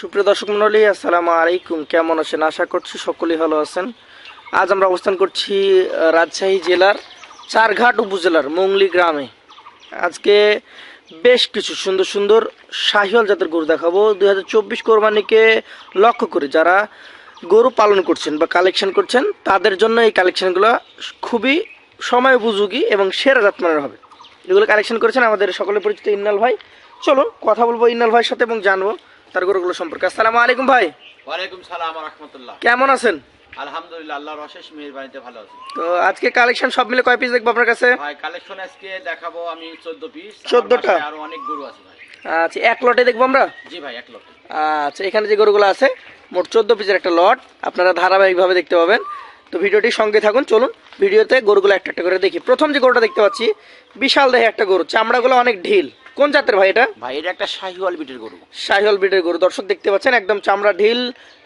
সুপ্রিয় দর্শক মন্ডলী আসসালামু আলাইকুম। কেমন আছেন? আশা করছি সকলেই ভালো আছেন। আজ আমরা অবস্থান করছি রাজশাহী জেলার চারঘাট উপজেলার মংলি গ্রামে। আজকে বেশ কিছু সুন্দর সুন্দর শাহিওয়াল জাতের গরু দেখাবো। দুই হাজার চব্বিশ কোরবানিকে লক্ষ্য করে যারা গরু পালন করছেন বা কালেকশন করছেন, তাদের জন্য এই কালেকশনগুলো খুবই সময় উপযোগী এবং সেরা জাতমানের হবে। এগুলো কালেকশন করেছেন আমাদের সকলে পরিচিত ইন্নাল ভাই। চলুন, কথা বলব ইন্নাল ভাইয়ের সাথে এবং জানব তার গরুগুলো সম্পর্কে। আসসালামু আলাইকুম ভাই। ওয়ালাইকুম সালাম রহমতুল্লাহ। কেমন আছেন? আলহামদুলিল্লাহ আল্লাহর অশেষ মেহেরবানিতে ভালো আছি। তো আজকে কালেকশন সব মিলে কয় পিস দেখব আপনার কাছে? ভাই কালেকশন আজকে দেখাবো আমি চোদ্দ পিস। 14 টা? আরও অনেক গরু আছে ভাই। আচ্ছা এক লটে দেখব আমরা? জি ভাই এক লক্ষ আচ্ছা এখানে যে গরুগুলো আছে মোট চোদ্দ পিসের একটা লট। আপনারা ধারাবাহিকভাবে দেখতে পাবেন। তো ভিডিওটি সঙ্গে থাকুন চলুন ভিডিওতে গরুগুলো একটা একটা করে দেখি। প্রথম যে গরুটা দেখতে পাচ্ছি বিশাল দেহে একটা গরু চামড়াগুলো অনেক ঢিল। কোন জাতের ভাই এটা? ভাই এটা একটা শাহিওয়াল বিটের গরু। শাহিওয়াল ব্রিডের গরু। দর্শক দেখতে পাচ্ছেন একদম চামড়া ঢিল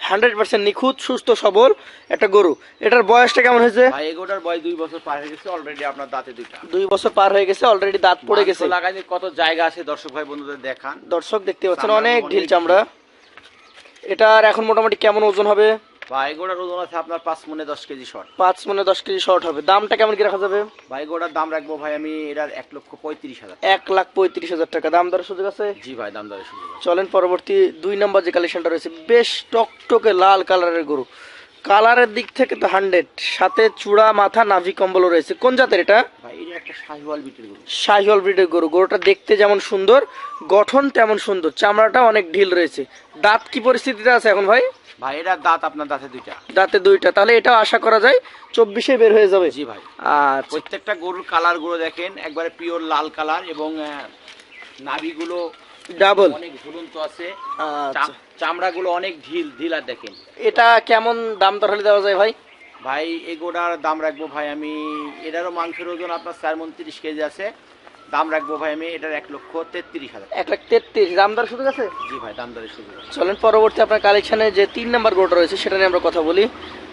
হান্ড্রেড পার্সেন্ট নিখুঁত সুস্থ সবল একটা গরু। এটার বয়সটা কেমন হয়েছে? ভাই এগোটার বয়স দুই বছর পার হয়ে গেছে অলরেডি আপনার দাঁতে দুইটা। দুই বছর পার হয়ে গেছে অলরেডি দাঁত পড়ে গেছে। মাংস লাগাইলে কত জায়গা আছে দর্শক ভাই বন্ধুদের দেখান। দর্শক দেখতে পাচ্ছেন অনেক ঢিল। চামড়া। এটার এখন মোটামুটি কেমন ওজন হবে? ভাই এগোটার ওজন আছে আপনার পাঁচ মনে দশ কেজি শর্ট। পাঁচ মানে দশ কেজি শর্ট হবে। দামটা কেমন কি রাখা যাবে? ভাই এগোটার দাম রাখব ভাই আমি এটার এক লক্ষ পঁয়ত্রিশ হাজার এক লাখ পঁয়ত্রিশ হাজার টাকা। দাম দরের সুযোগ আছে? জি ভাই দাম দরে সুযোগ চলেন পরবর্তী দুই নম্বর যে কালেকশনটা রয়েছে বেশ টকটকে লাল কালারের গরু। কালারের দিক থেকে তো হান্ড্রেড। সাথে চূড়া মাথা নাভি কম্বলও রয়েছে। কোন জাতের এটা? ভাই একটা শাহিওয়াল বিটের গরু। শাহিওয়াল ব্রিডের গরু। গরুটা দেখতে যেমন সুন্দর গঠন তেমন সুন্দর। চামড়াটা অনেক ঢিল রয়েছে। দাঁত কি পরিস্থিতিতে আছে এখন ভাই? ভাই এটার দাঁত আপনার দাঁতে দুইটা। দাঁতে দুইটা। তাহলে এটাও আশা করা যায় চব্বিশে বের হয়ে যাবে। জি ভাই। আচ্ছা। প্রত্যেকটা গরুর কালারগুলো দেখেন একবারে পিওর লাল কালার এবং নাভিগুলো ডাবল অনেক ঝুলন্ত আছে। আচ্ছা। চামড়াগুলো অনেক ঢিল ঢিলার দেখেন। এটা কেমন দাম দর হলে দেওয়া যায় ভাই? ভাই এগোটার দাম রাখব ভাই আমি এটারও মাংসের ওজন আপনার চার মন তিরিশ কেজি আছে। দাম রাখব ভাই আমি এটার এক লক্ষ তেত্রিশ হাজার। এক লাখ তেত্রিশ। দাম দর সুযোগ আছে? জি ভাই দাম দরে সুযোগ চলেন পরবর্তী আপনার কালেকশানে যে তিন নাম্বার গরুটা রয়েছে সেটা নিয়ে আমরা কথা বলি।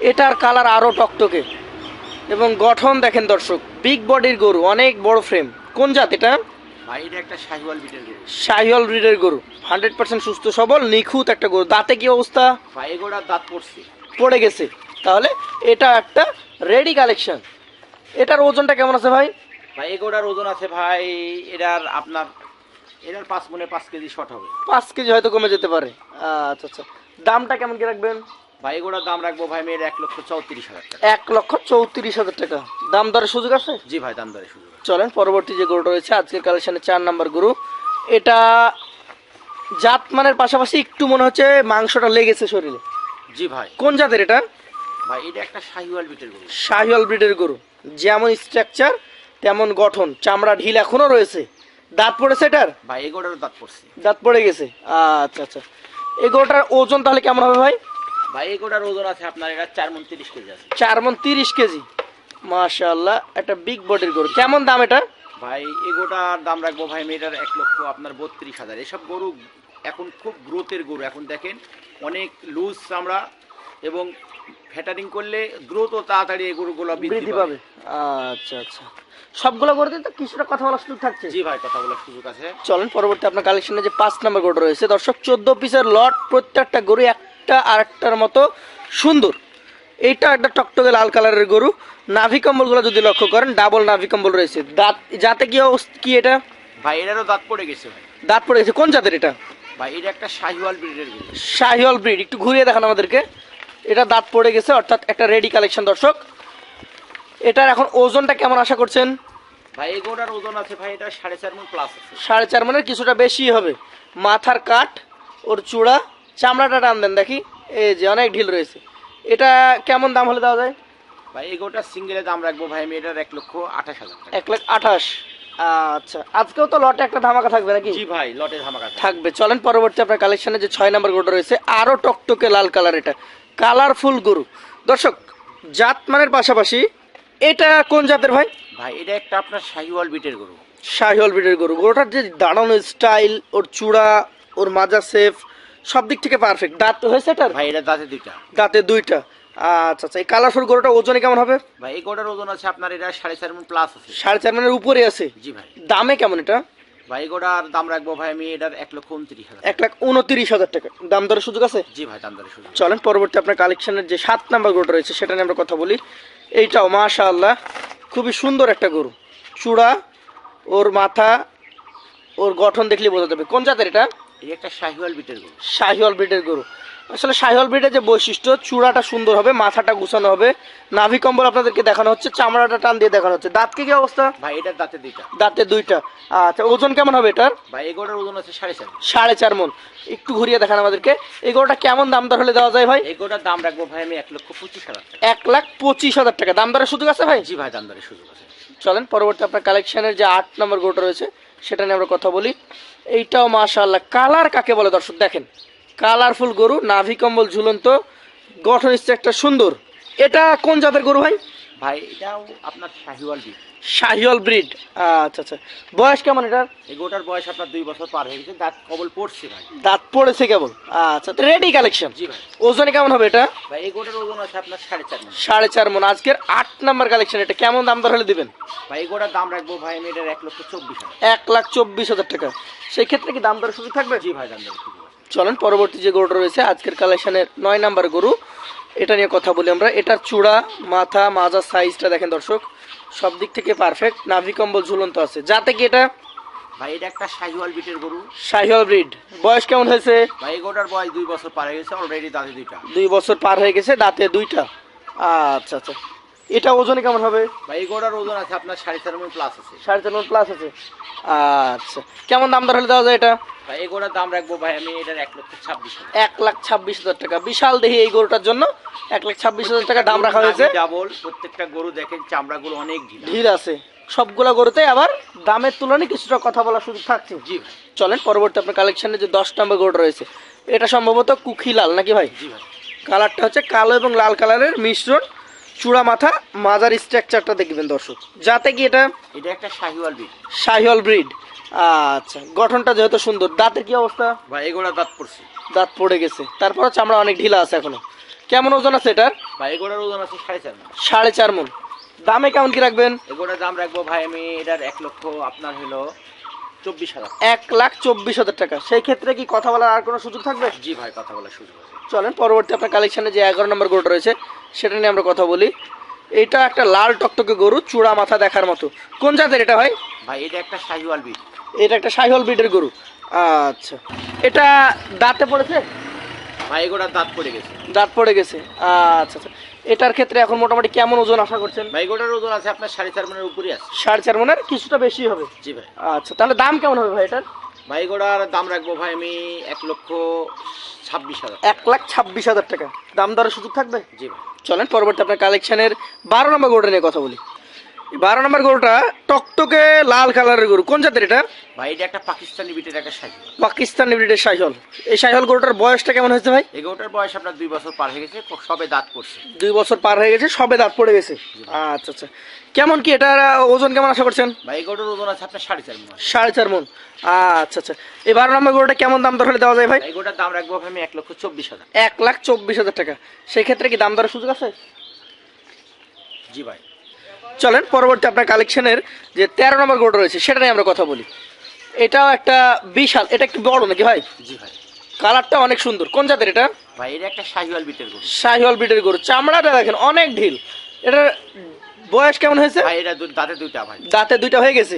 এটার কালার আরও টকটকে। এবং গঠন দেখেন দর্শক বিগ বডির গরু অনেক বড় ফ্রেম কোন জাত এটা? ভাই এটা একটা শাহিওয়াল গরু। শাহিওয়াল ব্রিডের গরু। হান্ড্রেড পার্সেন্ট সুস্থ সবল নিখুঁত একটা গরু। দাঁতে কি অবস্থা? ভাই দাঁত পড়ছে। পড়ে গেছে। তাহলে এটা একটা রেডি কালেকশন এটার ওজনটা কেমন আছে ভাই? ভাই এগোটার ওজন আছে ভাই এটার আপনার এটার পাঁচ মনে পাঁচ কেজি শর্ট হবে। পাঁচ কেজি হয়তো কমে যেতে পারে। আচ্ছা আচ্ছা। দামটা কেমন কি রাখবেন? ভাই এগোটার দাম রাখব ভাই আমি এর এক লক্ষ চৌত্রিশ হাজার টাকা। এক লক্ষ চৌত্রিশ হাজার টাকা। দাম দরের সুযোগ আছে? জি ভাই দাম দরে সুযোগ চলেন পরবর্তী যে গরুটা রয়েছে আজকের কালেকশনে চার নাম্বার গরু। এটা জাত মানের পাশাপাশি একটু মনে হচ্ছে মাংসটা লেগেছে শরীরে। জি ভাই। কোন জাতের এটা? ভাই এটা একটা শাহিওয়াল বিটের গরু। শাহিওয়াল ব্রিডের গরু। যেমন স্ট্রাকচার তেমন গঠন চামড়া ঢিল এখনও রয়েছে। দাঁত পড়েছে এটার? ভাই এগোটার দাঁত পড়ছে। দাঁত পড়ে গেছে? আচ্ছা আচ্ছা। এই গরুটার ওজন তাহলে কেমন হবে ভাই? ভাই এগোটার ওজন আছে আপনার এটা চার মন তিরিশ কেজি আছে। চার মন তিরিশ কেজি। মাশাল্লাহ একটা বিগ বডির গরু। কেমন দাম এটা? ভাই এগোটার দাম রাখব ভাই মেয়েটার এক লক্ষ আপনার বত্রিশ হাজার। এসব গরু এখন খুব গ্রোথের গরু। এখন দেখেন অনেক লুজ চামড়া এবং ফ্যাটারিং করলে দ্রুত তাড়াতাড়ি এই গরুগুলো বৃদ্ধি পাবে। আচ্ছা আচ্ছা। সবগুলো গরুতে তো কিছুটা কথা বলার সুযোগ থাকছে। জি ভাই কথা বলার সুযোগ আছে। চলেন পরবর্তী আপনার কালেকশনে যে পাঁচ নম্বর গরু রয়েছে দর্শক চোদ্দ পিসের লট প্রত্যেকটা গরু একটা আরেকটার মতো সুন্দর। এইটা একটা টকটকে লাল কালারের গরু। নাভি কম্বলগুলো যদি লক্ষ্য করেন ডাবল নাভি কম্বল রয়েছে। দাঁত যাতে কি অবস্থা কি এটা? ভাই এটারও দাঁত পড়ে গেছে ভাই। দাঁত পড়ে গেছে। কোন জাতের এটা? ভাই এটা একটা শাহিওয়াল ব্রিডের গরু। শাহিওয়াল ব্রিড। একটু ঘুরিয়ে দেখান আমাদেরকে। এটা দাঁত পড়ে গেছে অর্থাৎ একটা রেডি কালেকশন দর্শক। এটার এখন ওজনটা কেমন আশা করছেন? ভাই এগোটার ওজন আছে ভাই এটা সাড়ে চার মন প্লাস আছে। সাড়ে চার মানের কিছুটা বেশি হবে। মাথার কাট ওর চূড়া চামড়াটা টান দেন দেখি। এই যে অনেক ঢিল রয়েছে। এটা কেমন দাম হলে দেওয়া যায়? ভাই এগোটার সিঙ্গেলে দাম রাখব ভাই আমি এটার এক লক্ষ আঠাশ হাজার এক লাখ আঠাশ। আচ্ছা আজকেও তো লটে একটা ধামাকা থাকবে নাকি? জি ভাই লটে ধামাকা থাকবে। চলেন পরবর্তী আপনার কালেকশনে যে ছয় নম্বর গরুটা রয়েছে আরও টকটকে লাল কালার এটা। কালারফুল গরু। দর্শক জাত মানের পাশাপাশি এটা কোন জাতের ভাই? ভাই এটা একটা আপনার শাহিওয়াল বিটের গরু। শাহিওয়াল বিটের গরু। গরুটার যে দাঁড়ানো স্টাইল ওর চূড়া ওর মাজা সেফ সব দিক থেকে পারফেক্ট দাঁত হয়েছে এটা ভাই এটা দাঁতে দুইটা। দাঁতে দুইটা। আচ্ছা আচ্ছা এই কালারফুল গরুটা ওজনে কেমন হবে? ভাই এই গোটার ওজন আছে আপনার এটা সাড়ে চার মন প্লাস আছে। সাড়ে চার মানের উপরে আছে? জি ভাই। দামে কেমন এটা? ভাই এগোটার দাম রাখব ভাই আমি এটার এক লক্ষ উনত্রিশ হাজার এক লাখ উনত্রিশ হাজার টাকা। দাম দরের সুযোগ আছে? জি ভাই দাম দরে সুযোগ চলেন পরবর্তী আপনার কালেকশনের যে সাত নাম্বার গরুটা রয়েছে সেটা নিয়ে আমরা কথা বলি। এইটাও মাশা আল্লাহ খুবই সুন্দর একটা গরু। চূড়া ওর মাথা ওর গঠন দেখলে বোঝা যাবে। কোন জাতের এটা? এটা একটা শাহিওয়াল বিটের গরু। শাহিওয়াল বিটের গরু। আসলে সাইহল ব্রিডের যে বৈশিষ্ট্য চূড়াটা সুন্দর হবে মাথাটা গুছানো হবে। নাভি কম্বল আপনাদেরকে দেখানো হচ্ছে চামড়াটা টান দিয়ে দেখানো হচ্ছে। দাঁতকে কি অবস্থা? ভাই এটা দাঁতে দুইটা। দাঁতে দুইটা। আচ্ছা ওজন কেমন হবে এটার? ভাই এগোটার ওজন আছে সাড়ে চার সাড়ে চার মন একটু ঘুরিয়ে দেখান আমাদেরকে। এই গরুটা কেমন দাম দর হলে দেওয়া যায় ভাই? এগোটার দাম রাখব ভাই আমি এক লক্ষ পঁচিশ হাজার টাকা। এক লাখ পঁচিশ হাজার টাকা। দাম দরের সুযোগ আছে ভাই? জি ভাই দাম দরে সুযোগ আছে। চলেন পরবর্তী আপনার কালেকশনের যে আট নম্বর গোটা রয়েছে সেটা নিয়ে আমরা কথা বলি। এইটাও মাশাআল্লাহ। কালার কাকে বলে দর্শক দেখেন। কালারফুল গরু নাভি কম্বল ঝুলন্ত গঠন একটা সুন্দর। এটা কোন জাতের গরু ভাই? ভাই এটাও আপনার শাহিওয়াল বিট শাহিওয়াল ব্রিড। আচ্ছা আচ্ছা। বয়স কেমন এটার? এই গোটার বয়স আপনার দুই বছর পার হয়ে গেছে দাঁত কবল পড়ছে ভাই। দাঁত পড়েছে কেবল? আচ্ছা রেডি কালেকশন জি ভাই। ওজনে কেমন হবে এটা? ভাই এই গোটার ওজন আছে আপনার সাড়ে চার মণ। সাড়ে চার মন। আজকের আট নাম্বার কালেকশন এটা কেমন দাম দর হলে দিবেন? ভাই এই গোটার দাম রাখব ভাই আমি এটার এক লক্ষ চব্বিশ হাজার। এক লাখ চব্বিশ হাজার টাকা। সেই ক্ষেত্রে কি দাম দর সুযোগ থাকবে? জি ভাই দাম দরে চলেন পরবর্তী যে গরুটা রয়েছে আজকের কালেকশনের নয় নাম্বার গরু। এটা নিয়ে কথা বলি আমরা। এটার চূড়া মাথা মাজার সাইজটা দেখেন দর্শক সব দিক থেকে পারফেক্ট নাভি কম্বল ঝুলন্ত আছে। যাতে কি এটা? ভাই এটা একটা শাহিওয়াল বিটের গরু। শাহিওয়াল ব্রিড। বয়স কেমন হয়েছে? ভাই এগোটার বয়স দুই বছর পার হয়ে গেছে অলরেডি দাঁতে দুইটা। দুই বছর পার হয়ে গেছে দাঁতে দুইটা। আচ্ছা আচ্ছা। এটা ওজনে কেমন হবে? ভাই এগোটার ওজন আছে আপনার সাড়ে চার মণ প্লাস আছে। সাড়ে চার প্লাস আছে। আচ্ছা। কেমন দাম দর হলে দেওয়া যায় এটা? ভাই এগোটার দাম রাখব ভাই আমি এটার এক লক্ষ ছাব্বিশ এক লাখ ছাব্বিশ হাজার টাকা। বিশাল দেহি এই গরুটার জন্য। এক লাখ ছাব্বিশ হাজার টাকা দাম রাখা হয়েছে। ডাবল প্রত্যেকটা গরু দেখেন চামড়াগুলো অনেক ঢিলা আছে। সবগুলা গরুতে আবার দামের তুলনায় কিছুটা কথা বলার সুযোগ থাকছে। জি চলেন পরবর্তী আপনার কালেকশনে যে দশ নম্বর গরুটা রয়েছে এটা সম্ভবত কুখি লাল নাকি ভাই? জি ভাই। কালারটা হচ্ছে কালো এবং লাল কালারের মিশ্রণ। চূড়া মাথা মাজার স্ট্রাকচারটা দেখবেন দর্শক। যাতে কি এটা? এটা একটা শাহিওয়াল ব্রিড শাহিওয়াল ব্রিড আচ্ছা গঠনটা যেহেতু সুন্দর দাঁতের কি অবস্থা? ভাই এগোটার দাঁত পড়ছে। দাঁত পড়ে গেছে। তারপরে চামড়া অনেক ঢিলা আছে এখনও। কেমন ওজন আছে এটার? ভাই এগোটার ওজন আছে সাড়ে চার মণ। সাড়ে চার মন। দামে কেমন কি রাখবেন? এগোটার দাম রাখব ভাই আমি এটার এক লক্ষ আপনার হলো চব্বিশ হাজার। এক লাখ চব্বিশ হাজার টাকা। সেই ক্ষেত্রে কি কথা বলার আর কোনো সুযোগ থাকবে? জি ভাই কথা বলার সুযোগ আছে। চলেন পরবর্তী আপনার কালেকশনে যে এগারো নম্বর গরুটা রয়েছে সেটা নিয়ে আমরা কথা বলি। এটা একটা লাল টকটকে গরু চূড়া মাথা দেখার মতো। কোন জাতের এটা ভাই? ভাই এটা একটা শাহিওয়াল বিট। এটা একটা সাইহল ব্রিডের গরু। আচ্ছা। এটা দাঁতে পড়েছে? ভাই এগোটার দাঁত পড়ে গেছে। দাঁত পড়ে গেছে। আচ্ছা আচ্ছা। এটার ক্ষেত্রে এখন মোটামুটি কেমন ওজন আশা করছেন? ভাই এগোটার ওজন আছে আপনার সাড়ে চার মনের উপরে আছে। সাড়ে চার মনের কিছুটা বেশি হবে। জি ভাই। আচ্ছা তাহলে দাম কেমন হবে ভাই এটার? ভাই এগোটার দাম রাখব ভাই আমি এক লক্ষ ছাব্বিশ হাজার এক লাখ ছাব্বিশ হাজার টাকা। দাম দরের সুযোগ থাকবে? জি ভাই। চলেন পরবর্তী আপনার কালেকশনের বারো নম্বর গরুটা নিয়ে কথা বলি। এই বারো নম্বর গরুটা টকটকে লাল কালারের গরু। কোন জাতের এটা? ভাই এটা একটা পাকিস্তানি বিটের একটা শাহিওয়াল পাকিস্তানি ব্রিডের সাইহল এই সাইহল গরুটার বয়সটা কেমন হয়েছে ভাই? এগোটার বয়স আপনার দুই বছর পার হয়ে গেছে সবে দাঁত পড়ছে। দুই বছর পার হয়ে গেছে সবে দাঁত পড়ে গেছে। আচ্ছা আচ্ছা। কেমন কি এটার ওজন কেমন আশা করছেন? ভাই এগোটার ওজন আছে আপনার সাড়ে চার মন। সাড়ে চার মন। আচ্ছা আচ্ছা। এই বারো নম্বর গরুটা কেমন দাম দর হলে দেওয়া যায় ভাই? এগোটার দাম রাখব আমি এক লক্ষ চব্বিশ হাজার। এক লাখ চব্বিশ হাজার টাকা। সেই ক্ষেত্রে কি দাম দরের সুযোগ আছে? জি ভাই। চলেন পরবর্তী আপনার কালেকশনের যে তেরো নম্বর গরুটা রয়েছে সেটা নিয়ে আমরা কথা বলি। এটাও একটা বিশাল এটা একটু বড় নাকি ভাই? জি ভাই। কালারটা অনেক সুন্দর। কোন জাতের এটা? ভাই এটা একটা শাহিওয়াল বিটের গরু। শাহিওয়াল ব্রিডের গরু। চামড়াটা দেখেন অনেক ঢিল। এটার বয়স কেমন হয়েছে? ভাই এটা দাঁতে দুইটা ভাই। দাঁতে দুইটা হয়ে গেছে?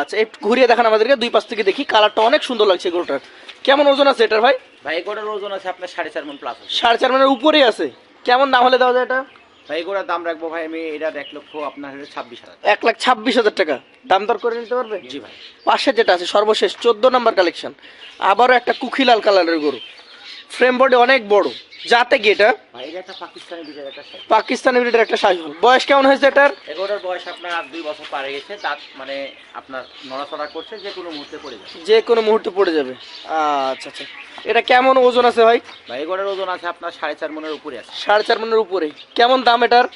আচ্ছা একটু ঘুরিয়ে দেখান আমাদেরকে দুই পাশ থেকে দেখি কালারটা অনেক সুন্দর লাগছে গরুটার। কেমন ওজন আছে এটার ভাই? ভাই গোটার ওজন আছে আপনার সাড়ে চার মন প্লাস সাড়ে চার মনের উপরেই আছে। কেমন দাম হলে দেওয়া যায় এটা? ভাই এগোটার দাম রাখব ভাই আমি এটার এক লক্ষ আপনার হলো ছাব্বিশ হাজার। এক লাখ ছাব্বিশ হাজার টাকা। দাম দর করে নিতে পারবে? জি ভাই। পাশে যেটা আছে সর্বশেষ চোদ্দ নাম্বার কালেকশন আবারও একটা কুখি লাল কালারের গরু। ফ্রেম বোর্ডে অনেক বড়। যাতে কি এটা? ভাই এটা একটা পাকিস্তানি ব্রিডের একটা সাইহল বয়স কেমন হয়েছে এটার? এগোটার বয়স আপনার আর দুই বছর পারে গেছে। দাঁত মানে আপনার নড়াচড়া করছে যে কোনো মুহূর্তে পড়ে যাবে। যে কোনো মুহূর্তে পড়ে যাবে। আচ্ছা আচ্ছা। এটা কেমন ওজন আছে ভাই? ভাই এগোটার ওজন আছে আপনার সাড়ে চার মনের উপরে আছে। সাড়ে চার মনের উপরে। কেমন দাম এটার?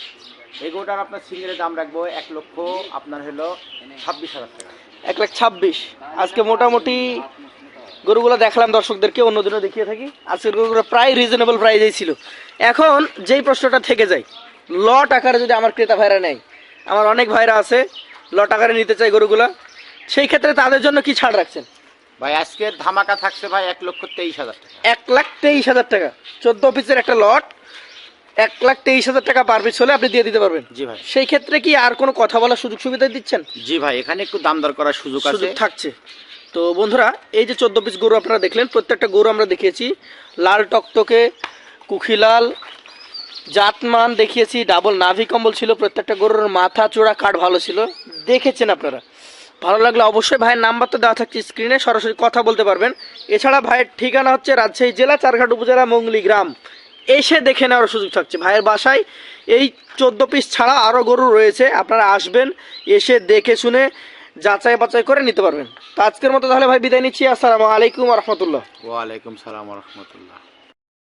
এগোটার আপনার সিঙ্গেলের দাম রাখব এক লক্ষ আপনার হলো ছাব্বিশ হাজার টাকা। এক লাখ ছাব্বিশ। আজকে মোটামুটি গরুগুলো দেখলাম দর্শকদেরকে অন্যদিনও দেখিয়ে থাকি। আজকের গরুগুলো প্রায় রিজনেবল প্রাইজেই ছিল। এখন যেই প্রশ্নটা থেকে যায় লট আকারে যদি আমার ক্রেতা ভাইরা নেয় আমার অনেক ভাইরা আছে লট আকারে নিতে চাই গরুগুলা সেই ক্ষেত্রে তাদের জন্য কি ছাড় রাখছেন? ভাই আজকের ধামাকা থাকছে ভাই এক লক্ষ তেইশ হাজার টাকা। এক লাখ তেইশ হাজার টাকা। চোদ্দ পিসের একটা লট এক লাখ তেইশ হাজার টাকা পার পিস হলে আপনি দিয়ে দিতে পারবেন। জি ভাই। সেই ক্ষেত্রে কি আর কোনো কথা বলার সুযোগ সুবিধা দিচ্ছেন? জি ভাই এখানে একটু দাম দর করার সুযোগ আছে। সুযোগ থাকছে। তো বন্ধুরা, এই যে চোদ্দ পিস গরু আপনারা দেখলেন, প্রত্যেকটা গরু আমরা দেখিয়েছি। লাল টকটকে, কুখিলাল, জাতমান দেখিয়েছি, ডাবল নাভি কম্বল ছিল, প্রত্যেকটা গরুর মাথা, চূড়া, কাঠ ভালো ছিল। দেখেছেন আপনারা। ভালো লাগলে অবশ্যই ভাইয়ের নাম্বার তো দেওয়া থাকছে স্ক্রিনে, সরাসরি কথা বলতে পারবেন। এছাড়া ভাইয়ের ঠিকানা হচ্ছে রাজশাহী জেলা, চারঘাট উপজেলা মঙ্গলি গ্রাম। এসে দেখে নেওয়ার সুযোগ থাকছে। ভাইয়ের বাসায় এই চোদ্দ পিস ছাড়া আরও গরু রয়েছে, আপনারা আসবেন, এসে দেখে শুনে যাচাই বাছাই করে নিতে পারবেন। তো আজকের মতো তাহলে ভাই বিদায় নিচ্ছি। আসসালামু আলাইকুম রহমতুল্লাহ। ওয়ালাইকুম সালাম রহমতুল্লাহ।